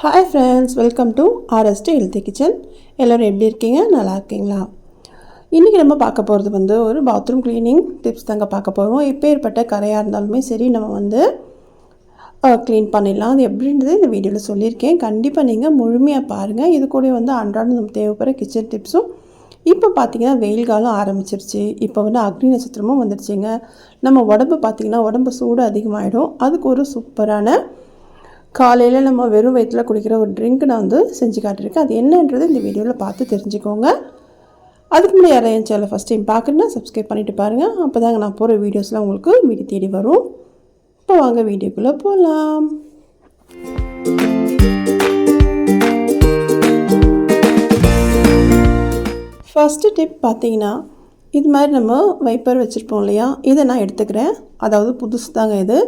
Hi friends welcome to RST healthy kitchen எல்லோரும் எப்படி இருக்கீங்க? நல்லா இருக்கீங்களா? இன்றைக்கி நம்ம பார்க்க போகிறது வந்து ஒரு பாத்ரூம் க்ளீனிங் டிப்ஸ் தாங்க பார்க்க போகிறோம் எப்பேற்பட்ட கரையாக இருந்தாலுமே சரி நம்ம வந்து க்ளீன் பண்ணிடலாம். அது எப்படின்றது இந்த வீடியோவில் சொல்லியிருக்கேன். கண்டிப்பாக நீங்கள் முழுமையாக பாருங்கள் இது கூட வந்து அன்றாடம் நம்ம தேவைப்படுற கிச்சன் டிப்ஸும் இப்போ பார்த்தீங்கன்னா வெயில் காலம் ஆரம்பிச்சிருச்சு. இப்போ வந்து அக்னி நட்சத்திரமும் வந்துடுச்சுங்க. நம்ம உடம்பு பார்த்திங்கன்னா உடம்பு சூடு அதிகமாகிடும் அதுக்கு ஒரு சூப்பரான காலையில் நம்ம வெறும் வயிற்றில் குடிக்கிற ஒரு ட்ரிங்க் நான் வந்து செஞ்சு காட்டியிருக்கேன். அது என்னன்றது இந்த வீடியோவில் பார்த்து தெரிஞ்சுக்கோங்க. அதுக்கு முன்னாடி யாராவது என் சேனலை ஃபஸ்ட் டைம் பார்க்குறேன்னா சப்ஸ்கிரைப் பண்ணிவிட்டு பாருங்கள் அப்போ தாங்க நான் போகிற வீடியோஸ்லாம் உங்களுக்கு வீடு தேடி வரும். இப்போ வாங்க வீடியோக்குள்ளே போகலாம் ஃபஸ்ட்டு டிப் பார்த்தீங்கன்னா இது மாதிரி நம்ம வைப்பர் வச்சுருப்போம் இல்லையா? இதை நான் எடுத்துக்கிறேன். அதாவது புதுசு தாங்க இது.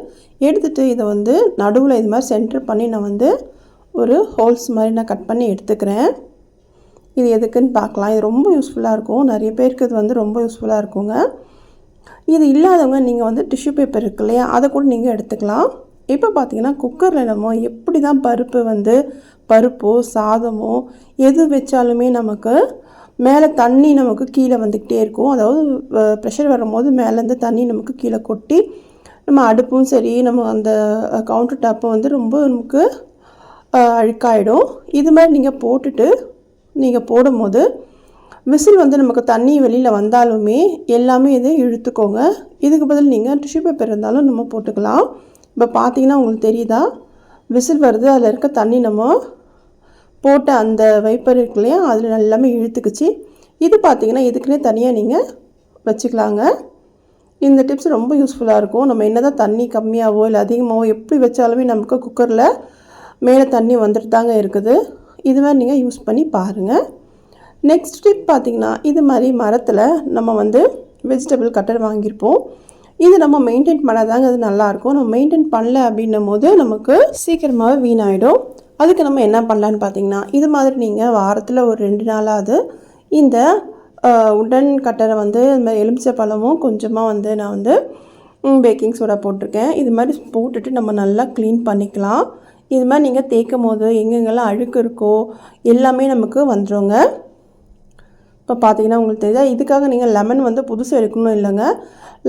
எடுத்துகிட்டு இதை வந்து நடுவில் இது மாதிரி சென்டர் பண்ணி நான் வந்து ஒரு ஹோல்ஸ் மாதிரி நான் கட் பண்ணி எடுத்துக்கிறேன். இது எதுக்குன்னு பார்க்கலாம். இது ரொம்ப யூஸ்ஃபுல்லாக இருக்கும். நிறைய பேருக்கு இது வந்து ரொம்ப யூஸ்ஃபுல்லாக இருக்குங்க. இது இல்லாதவங்க நீங்கள் வந்து டிஷ்யூ பேப்பர் இருக்கு இல்லையா? அதை கூட நீங்கள் எடுத்துக்கலாம். இப்போ பார்த்தீங்கன்னா குக்கரில் நம்ம எப்படி தான் பருப்பு வந்து பருப்போ சாதமோ எது வச்சாலுமே நமக்கு மேலே தண்ணி நமக்கு கீழே வந்துக்கிட்டே இருக்கும். அதாவது ப்ரெஷர் வரும்போது மேலேருந்து தண்ணி நமக்கு கீழே கொட்டி நம்ம அடுப்பும் சரி நம்ம அந்த கவுண்டர் டாப்பும் வந்து ரொம்ப நமக்கு அழுக்காயிடும். இது மாதிரி நீங்கள் போட்டுட்டு நீங்கள் போடும்போது விசில் வந்து நமக்கு தண்ணி வெளியில் வந்தாலுமே எல்லாமே இதை இழுத்துக்கோங்க. இதுக்கு பதில் நீங்கள் டிஷ்யூ பேப்பர் இருந்தாலும் நம்ம போட்டுக்கலாம். இப்போ பார்த்தீங்கன்னா உங்களுக்கு தெரியுதா? விசில் வருது அதில் இருக்க தண்ணி நம்ம போட்ட அந்த வைப்பர் இருக்கு இல்லையா அதில் எல்லாமே இழுத்துக்குச்சு. இது பார்த்திங்கன்னா இதுக்குன்னே தனியாக நீங்கள் வச்சுக்கலாங்க. இந்த டிப்ஸ் ரொம்ப யூஸ்ஃபுல்லாக இருக்கும். நம்ம என்ன தான் தண்ணி கம்மியாகவோ இல்லை அதிகமாகவோ எப்படி வச்சாலுமே நமக்கு குக்கரில் மேலே தண்ணி வந்துட்டு தாங்க இருக்குது. இது மாதிரி நீங்கள் யூஸ் பண்ணி பாருங்கள் நெக்ஸ்ட் டிப் பார்த்திங்கன்னா இது மாதிரி மரத்தில் நம்ம வந்து வெஜிடபிள் கட்டர் வாங்கியிருப்போம். இது நம்ம மெயின்டைன் பண்ணாதாங்க அது நல்லாயிருக்கும் நம்ம மெயின்டைன் பண்ணல அப்படின்னும் போது நமக்கு சீக்கிரமாகவே வீணாயிடும். அதுக்கு நம்ம என்ன பண்ணலான்னு பார்த்தீங்கன்னா இது மாதிரி நீங்கள் வாரத்தில் ஒரு ரெண்டு நாளாவது இந்த உடன் கட்டரை வந்து இந்த மாதிரி எலுமிச்சை பழமும் கொஞ்சமாக வந்து நான் வந்து பேக்கிங் சோடா போட்டிருக்கேன். இது மாதிரி போட்டுட்டு நம்ம நல்லா க்ளீன் பண்ணிக்கலாம். இது மாதிரி நீங்கள் தேய்க்கும் போது எங்கெங்கெல்லாம் அழுக்கு இருக்கோ எல்லாமே நமக்கு வந்துடுங்க இப்போ பார்த்தீங்கன்னா உங்களுக்கு தெரியுதா இதுக்காக நீங்கள் லெமன் வந்து புதுசு எடுக்கணும் இல்லைங்க.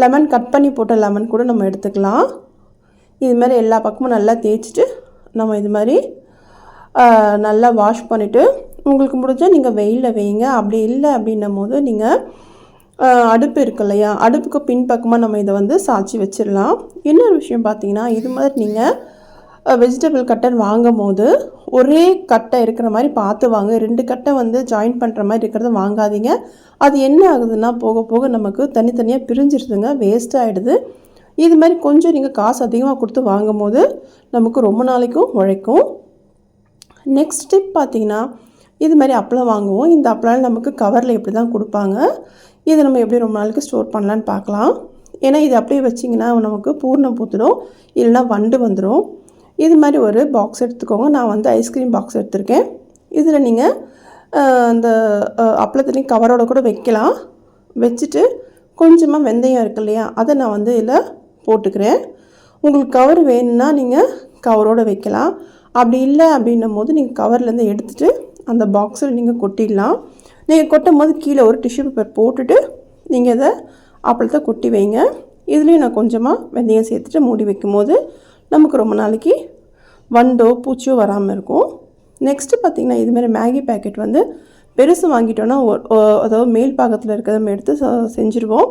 லெமன் கட் பண்ணி போட்ட லெமன் கூட நம்ம எடுத்துக்கலாம். இது மாதிரி எல்லா பக்கமும் நல்லா தேய்ச்சிட்டு நம்ம இது மாதிரி நல்லா வாஷ் பண்ணிவிட்டு உங்களுக்கு முடிஞ்சால் நீங்கள் வெயிலில் வைங்க. அப்படி இல்லை அப்படின்னும் போது நீங்கள் அடுப்பு இருக்கு இல்லையா? அடுப்புக்கு பின்பக்கமாக நம்ம இதை வந்து சாய்ச்சி வச்சிடலாம். இன்னொரு விஷயம் பார்த்தீங்கன்னா இது மாதிரி நீங்கள் வெஜிடபிள் கட்டர் வாங்கும் போது ஒரே கட்டை இருக்கிற மாதிரி பார்த்து வாங்க. ரெண்டு கட்டை வந்து ஜாயின் பண்ணுற மாதிரி இருக்கிறத வாங்காதீங்க. அது என்ன ஆகுதுன்னா போக போக நமக்கு தனித்தனியாக பிரிஞ்சிருதுங்க வேஸ்ட் ஆகிடுது இது மாதிரி கொஞ்சம் நீங்கள் காசு அதிகமாக கொடுத்து வாங்கும் போது நமக்கு ரொம்ப நாளைக்கும் உழைக்கும். நெக்ஸ்ட் ஸ்டெப் பார்த்தீங்கன்னா இது மாதிரி அப்பளம் வாங்குவோம். இந்த அப்பளம் நமக்கு கவரில் எப்படி தான் கொடுப்பாங்க இதை நம்ம எப்படி ரொம்ப நாளைக்கு ஸ்டோர் பண்ணலான்னு பார்க்கலாம். ஏன்னா இது அப்படியே வச்சிங்கன்னா நமக்கு பூர்ணம் பூத்துடும் இல்லைனா வண்டு வந்துடும் இது மாதிரி ஒரு பாக்ஸ் எடுத்துக்கோங்க. நான் வந்து ஐஸ்கிரீம் பாக்ஸ் எடுத்திருக்கேன். இதில் நீங்கள் அந்த அப்பளத்துலேயும் கவரோட கூட வைக்கலாம். வச்சுட்டு கொஞ்சமாக வெந்தயம் இருக்கு இல்லையா அதை நான் வந்து இதில் போட்டுக்கிறேன். உங்களுக்கு கவர் வேணும்னா நீங்கள் கவரோடு வைக்கலாம். அப்படி இல்லை அப்படின்னும் போது நீங்கள் கவர்லேருந்து எடுத்துகிட்டு அந்த பாக்ஸில் நீங்கள் கொட்டிடலாம். நீங்கள் கொட்டும் போது கீழே ஒரு டிஷ்யூ பேப்பர் போட்டுட்டு நீங்கள் இதை அப்பளத்தை கொட்டி வைங்க. இதுலேயும் நான் கொஞ்சமாக வெந்தயம் சேர்த்துட்டு மூடி வைக்கும் போது நமக்கு ரொம்ப நாளைக்கு வண்டோ பூச்சியோ வராமல் இருக்கும். நெக்ஸ்ட்டு பார்த்திங்கன்னா இதுமாரி மேகி பேக்கெட் வந்து பெருசு வாங்கிட்டோன்னா அதாவது மேல் பாகத்தில் இருக்கிறத நம்ம எடுத்து செஞ்சுருவோம்.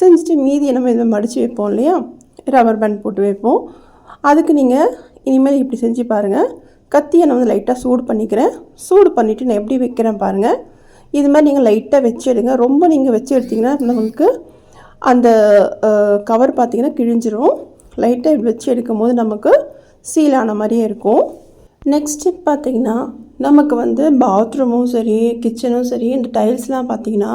செஞ்சுட்டு மீதியை நம்ம இதை மடித்து வைப்போம் இல்லையா? ரப்பர் பேண்ட் போட்டு வைப்போம். அதுக்கு நீங்கள் இனிமேல் இப்படி செஞ்சு பாருங்கள் கத்தியை நான் வந்து லைட்டாக சூடு பண்ணிக்கிறேன். சூடு பண்ணிவிட்டு நான் எப்படி வைக்கிறேன் பாருங்கள் இது மாதிரி நீங்கள் லைட்டாக வச்சு எடுங்க. ரொம்ப நீங்கள் வச்சு எடுத்திங்கன்னா நமக்கு அந்த கவர் பார்த்திங்கன்னா கிழிஞ்சிரும். லைட்டாக வச்சு எடுக்கும் போது நமக்கு சீலான மாதிரியே இருக்கும். நெக்ஸ்ட் பார்த்திங்கன்னா நமக்கு வந்து பாத்ரூமும் சரி கிச்சனும் சரி இந்த டைல்ஸ்லாம் பார்த்திங்கன்னா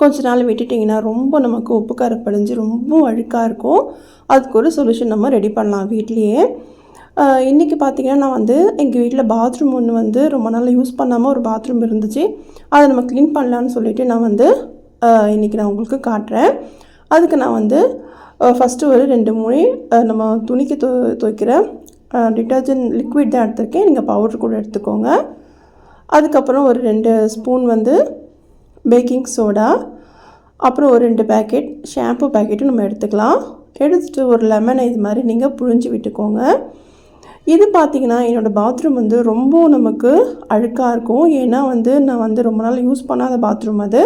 கொஞ்ச நாள் விட்டுட்டிங்கன்னா ரொம்ப நமக்கு உப்பு படிஞ்சு ரொம்ப அழுக்காக இருக்கும். அதுக்கு ஒரு சொல்யூஷன் நம்ம ரெடி பண்ணலாம் வீட்லேயே. இன்றைக்கி பார்த்திங்கன்னா நான் வந்து எங்கள் வீட்டில் பாத்ரூம் ஒன்று வந்து ரொம்ப நாள் யூஸ் பண்ணாமல் ஒரு பாத்ரூம் இருந்துச்சு. அதை நம்ம க்ளீன் பண்ணலான்னு சொல்லிவிட்டு நான் வந்து இன்றைக்கி நான் உங்களுக்கு காட்டுறேன். அதுக்கு நான் வந்து ஃபஸ்ட்டு ஒரு ரெண்டு மூணு நம்ம துணிக்கு துவைக்கிற டிட்டர்ஜென்ட் லிக்விட் தான் எடுத்திருக்கேன். நீங்கள் பவுட்ரு கூட எடுத்துக்கோங்க. அதுக்கப்புறம் ஒரு ரெண்டு ஸ்பூன் வந்து பேக்கிங் சோடா அப்புறம் ஒரு ரெண்டு பேக்கெட் ஷாம்பு பேக்கெட்டும் நம்ம எடுத்துக்கலாம். எடுத்துகிட்டு ஒரு லெமனை இது மாதிரி நீங்கள் புழிஞ்சு விட்டுக்கோங்க. இது பார்த்திங்கன்னா என்னோடய பாத்ரூம் வந்து ரொம்ப நமக்கு அழுக்காக இருக்கும். ஏன்னா வந்து நான் வந்து ரொம்ப நாள் யூஸ் பண்ணாத பாத்ரூம் அது.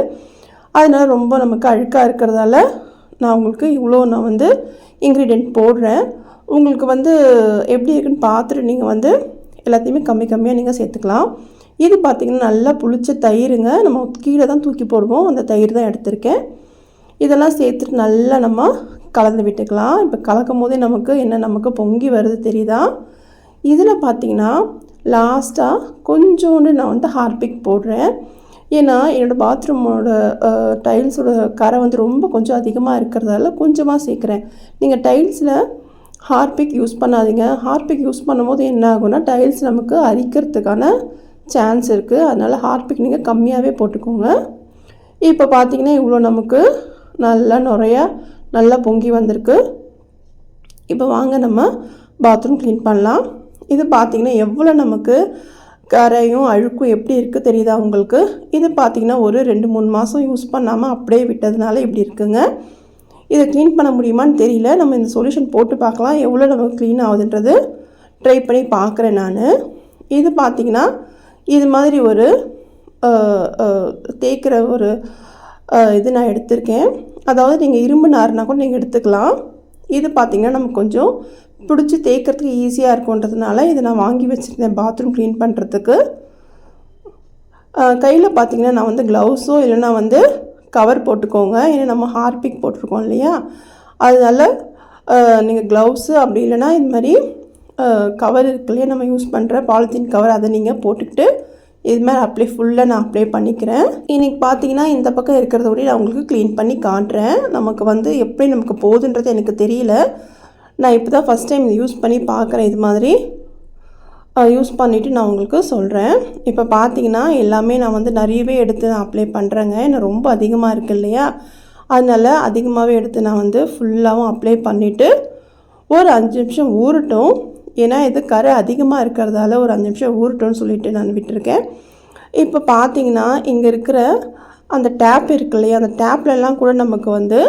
அதனால் ரொம்ப நமக்கு அழுக்காக இருக்கிறதால நான் உங்களுக்கு இவ்வளோ நான் வந்து இன்க்ரீடியன்ட் போடுறேன். உங்களுக்கு வந்து எப்படி இருக்குன்னு பார்த்துட்டு நீங்கள் வந்து எல்லாத்தையுமே கம்மி கம்மியாக நீங்கள் சேர்த்துக்கலாம். இது பார்த்திங்கன்னா நல்லா புளிச்ச தயிருங்க. நம்ம கீழே தான் தூக்கி போடுவோம். அந்த தயிர் தான் எடுத்திருக்கேன். இதெல்லாம் சேர்த்துட்டு நல்லா நம்ம கலந்து விட்டுக்கலாம். இப்போ கலக்கும் போதே நமக்கு என்ன நமக்கு பொங்கி வருது தெரியுதா? இதில் பார்த்தீங்கன்னா லாஸ்ட்டாக கொஞ்சோண்டு நான் வந்து ஹார்பிக் போடுறேன். ஏன்னா என்னோடய பாத்ரூமோட டைல்ஸோட கரை வந்து ரொம்ப கொஞ்சம் அதிகமாக இருக்கிறதால கொஞ்சமாக சேர்க்குறேன். நீங்கள் டைல்ஸில் ஹார்பிக் யூஸ் பண்ணாதீங்க. ஹார்பிக் யூஸ் பண்ணும்போது என்ன ஆகும்னா டைல்ஸ் நமக்கு அரிக்கிறதுக்கான சான்ஸ் இருக்குது அதனால் ஹார்பிக் நீங்கள் கம்மியாகவே போட்டுக்கோங்க. இப்போ பார்த்தீங்கன்னா இவ்வளோ நமக்கு நல்லா நிறையா நல்லா பொங்கி வந்திருக்கு. இப்போ வாங்க நம்ம பாத்ரூம் க்ளீன் பண்ணலாம். இது பார்த்திங்கன்னா எவ்வளோ நமக்கு கரையும் அழுக்கும் எப்படி இருக்குது தெரியுதா உங்களுக்கு? இது பார்த்திங்கன்னா ஒரு ரெண்டு மூணு மாதம் யூஸ் பண்ணாமல் அப்படியே விட்டதுனால இப்படி இருக்குங்க. இதை க்ளீன் பண்ண முடியுமான்னு தெரியல. நம்ம இந்த சொல்யூஷன் போட்டு பார்க்கலாம். எவ்வளோ நமக்கு க்ளீன் ஆகுதுன்றது ட்ரை பண்ணி பார்க்குறேன் நான். இது பார்த்திங்கன்னா இது மாதிரி ஒரு தேய்க்கிற ஒரு இது நான் எடுத்திருக்கேன். அதாவது நீங்கள் இரும்பு நார்னா கூட நீங்கள் எடுத்துக்கலாம். இது பார்த்திங்கன்னா நமக்கு கொஞ்சம் பிடிச்சி தேய்க்கிறதுக்கு ஈஸியாக இருக்குன்றதுனால இதை நான் வாங்கி வச்சுருந்தேன் பாத்ரூம் க்ளீன் பண்ணுறதுக்கு கையில் பார்த்திங்கன்னா நான் வந்து க்ளவுஸோ இல்லைனா வந்து கவர் போட்டுக்கோங்க. ஏன்னா நம்ம ஹார்பிக் போட்டிருக்கோம் இல்லையா? அதனால் நீங்கள் க்ளவுஸு அப்படி இல்லைனா இது மாதிரி கவர் இருக்கு இல்லையா? நம்ம யூஸ் பண்ணுற பாலித்தீன் கவர் அதை நீங்கள் போட்டுக்கிட்டு இது மாதிரி அப்ளை ஃபுல்லாக நான் அப்ளை பண்ணிக்கிறேன். இன்றைக்கி பார்த்தீங்கன்னா இந்த பக்கம் இருக்கிறத விட நான் உங்களுக்கு க்ளீன் பண்ணி காட்டுறேன். நமக்கு வந்து எப்படி நமக்கு போகுதுன்றது எனக்கு தெரியல. நான் இப்போ தான் ஃபஸ்ட் டைம் யூஸ் பண்ணி பார்க்குறேன் இது மாதிரி. யூஸ் பண்ணிவிட்டு நான் உங்களுக்கு சொல்கிறேன் இப்போ பார்த்தீங்கன்னா எல்லாமே நான் வந்து நிறையவே எடுத்து நான் அப்ளை பண்ணுறேங்க ஏன்னா ரொம்ப அதிகமாக இருக்குது இல்லையா? அதனால் அதிகமாகவே எடுத்து நான் வந்து ஃபுல்லாகவும் அப்ளை பண்ணிவிட்டு ஒரு அஞ்சு நிமிஷம் ஊறட்டும். ஏன்னா இது கரை அதிகமாக இருக்கிறதால ஒரு அஞ்சு நிமிஷம் ஊறட்டும்னு சொல்லிட்டு நான் விட்டுருக்கேன். இப்போ பார்த்தீங்கன்னா இங்கே இருக்கிற அந்த டேப் இருக்கு இல்லையா? அந்த டேப்லலாம் கூட நமக்கு வந்து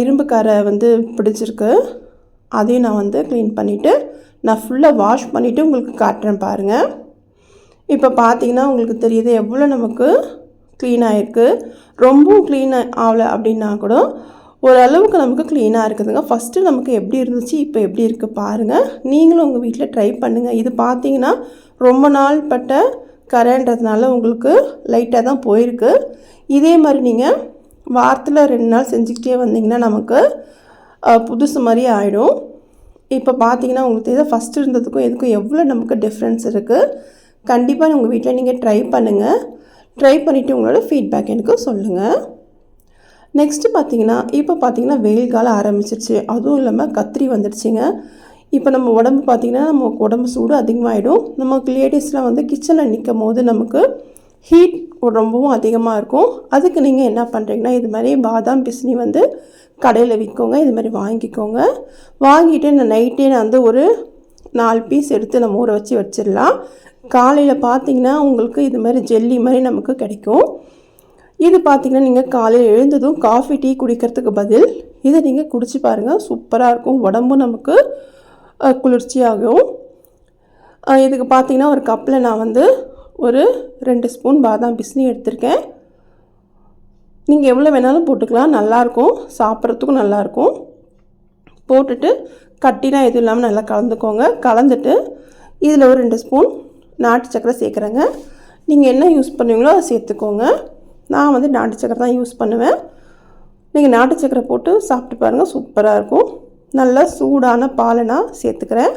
இரும்பு கரை வந்து பிடிச்சிருக்கு. அதையும் நான் வந்து க்ளீன் பண்ணிவிட்டு நான் ஃபுல்லாக வாஷ் பண்ணிவிட்டு உங்களுக்கு காட்டுறேன் பாருங்கள் இப்போ பார்த்தீங்கன்னா உங்களுக்கு தெரியுது எவ்வளோ நமக்கு க்ளீன் ஆகிருக்கு ரொம்பவும் க்ளீன் ஆகலை அப்படின்னா கூட ஓரளவுக்கு நமக்கு க்ளீனாக இருக்குதுங்க. ஃபஸ்ட்டு நமக்கு எப்படி இருந்துச்சு இப்போ எப்படி இருக்குது பாருங்கள் நீங்களும் உங்கள் வீட்டில் ட்ரை பண்ணுங்கள் இது பார்த்தீங்கன்னா ரொம்ப நாள் பட்ட கரைன்றதுனால உங்களுக்கு லைட்டாக தான் போயிருக்கு. இதே மாதிரி நீங்கள் வாரத்தில் ரெண்டு நாள் செஞ்சுக்கிட்டே வந்தீங்கன்னா நமக்கு புதுசு மாதிரி ஆகிடும் இப்போ பார்த்தீங்கன்னா உங்களுக்கு இதை ஃபஸ்ட்டு இருந்ததுக்கும் எதுக்கும் எவ்வளோ நமக்கு டிஃப்ரென்ஸ் இருக்குது கண்டிப்பாக உங்கள் வீட்டில் நீங்கள் ட்ரை பண்ணுங்கள் ட்ரை பண்ணிவிட்டு உங்களோட ஃபீட்பேக் எனக்கு சொல்லுங்கள் நெக்ஸ்ட்டு பார்த்தீங்கன்னா இப்போ பார்த்தீங்கன்னா வெயில் காலம் ஆரம்பிச்சிருச்சு. அதுவும் இல்லாமல் கத்திரி வந்துடுச்சுங்க இப்போ நம்ம உடம்பு பார்த்திங்கன்னா நம்ம உடம்பு சூடு அதிகமாகிடும் நமக்கு லேடிஸ்லாம் வந்து கிச்சனில் நிற்கும் போது நமக்கு ஹீட் ரொம்பவும் அதிகமாக இருக்கும். அதுக்கு நீங்கள் என்ன பண்ணுறீங்கன்னா இது மாதிரி பாதாம் பிஸ்னி வந்து கடையில் விற்கோங்க இது மாதிரி வாங்கிக்கோங்க. வாங்கிட்டு நான் நைட்டே நான் வந்து ஒரு நாலு பீஸ் எடுத்து நம்ம ஊற வச்சு வச்சிடலாம். காலையில் பார்த்தீங்கன்னா உங்களுக்கு இது மாதிரி ஜெல்லி மாதிரி நமக்கு கிடைக்கும். இது பார்த்திங்கன்னா நீங்கள் காலையில் எழுந்ததும் காஃபி டீ குடிக்கிறதுக்கு பதில் இதை நீங்கள் குடிச்சு பாருங்கள் சூப்பராக இருக்கும். உடம்பும் நமக்கு குளிர்ச்சியாகும். இதுக்கு பார்த்திங்கன்னா ஒரு கப்பில் நான் வந்து ஒரு ரெண்டு ஸ்பூன் பாதாம் பிஸ்னி எடுத்திருக்கேன். நீங்கள் எவ்வளோ வேணாலும் போட்டுக்கலாம். நல்லாயிருக்கும். சாப்பிட்றதுக்கும் நல்லாயிருக்கும். போட்டுட்டு கட்டினா எதுவும் இல்லாமல் நல்லா கலந்துக்கோங்க. கலந்துட்டு இதில் ஒரு ரெண்டு ஸ்பூன் நாட்டு சக்கரை சேர்க்குறேங்க. நீங்கள் என்ன யூஸ் பண்ணுவீங்களோ அதை சேர்த்துக்கோங்க. நான் வந்து நாட்டு சக்கரை தான் யூஸ் பண்ணுவேன். நீங்கள் நாட்டு சக்கரை போட்டு சாப்பிட்டு பாருங்கள் சூப்பராக இருக்கும். நல்லா சூடான பாலை நான் சேர்த்துக்கிறேன்.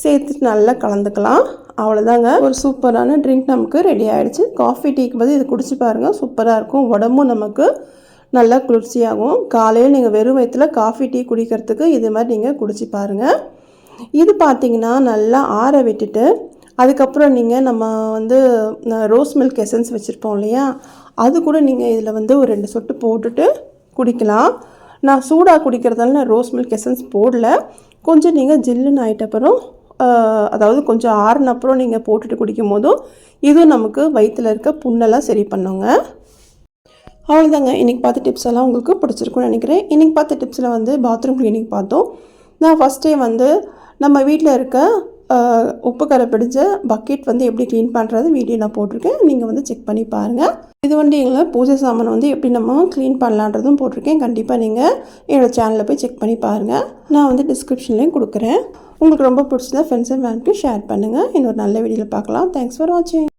சேர்த்துட்டு நல்லா கலந்துக்கலாம். அவ்வளோதாங்க ஒரு சூப்பரான ட்ரிங்க் நமக்கு ரெடி ஆகிடுச்சு காஃபி டீக்கு பதில் இது குடிச்சு பாருங்கள் சூப்பராக இருக்கும். உடம்பும் நமக்கு நல்லா குளிர்ச்சியாகும். காலையில் நீங்கள் வெறும் வயிற்றில் காஃபி டீ குடிக்கிறதுக்கு இது மாதிரி நீங்கள் குடிச்சு பாருங்கள் இது பார்த்திங்கன்னா நல்லா ஆற விட்டுட்டு அதுக்கப்புறம் நீங்கள் நம்ம வந்து ரோஸ் மில்க் எசன்ஸ் வச்சுருப்போம் இல்லையா? அது கூட நீங்கள் இதில் வந்து ஒரு ரெண்டு சொட்டு போட்டுட்டு குடிக்கலாம். நான் சூடாக குடிக்கிறதால நான் ரோஸ் மில்க் எசன்ஸ் போடல. கொஞ்சம் நீங்கள் ஜில்லுன்னு ஆகிட்ட அப்புறம் அதாவது கொஞ்சம் ஆறுனப்புறம் நீங்கள் போட்டுட்டு குடிக்கும் போதும் இதுவும் நமக்கு வயிற்றில் இருக்க புண்ணெல்லாம் சரி பண்ணுங்க. அவ்வளோதாங்க இன்றைக்கி பார்த்த டிப்ஸ் எல்லாம் உங்களுக்கு பிடிச்சிருக்குன்னு நினைக்கிறேன். இன்றைக்கி பார்த்த டிப்ஸில் வந்து பாத்ரூம் க்ளீனிங் பார்த்தோம். நான் ஃபஸ்ட்டே வந்து நம்ம வீட்டில் இருக்க உப்பு கரை பிடிச்ச பக்கெட் வந்து எப்படி க்ளீன் பண்ணுறது வீடியோ நான் போட்டிருக்கேன். நீங்கள் வந்து செக் பண்ணி பாருங்கள் இது வந்து எங்களை பூஜை சாமான் வந்து எப்படி நம்ம க்ளீன் பண்ணலான்றதும் போட்டிருக்கேன். கண்டிப்பாக நீங்கள் என்னோடய சேனலில் போய் செக் பண்ணி பாருங்கள் நான் வந்து டிஸ்கிரிப்ஷன்லேயும் கொடுக்குறேன். உங்களுக்கு ரொம்ப பிடிச்சதா ஃப்ரெண்ட்ஸ் அண்ட் ஃபேமிலிக்கு ஷேர் பண்ணுங்கள் இன்னொரு நல்ல வீடியோவில் பார்க்கலாம். தேங்க்ஸ் ஃபார் வாட்சிங்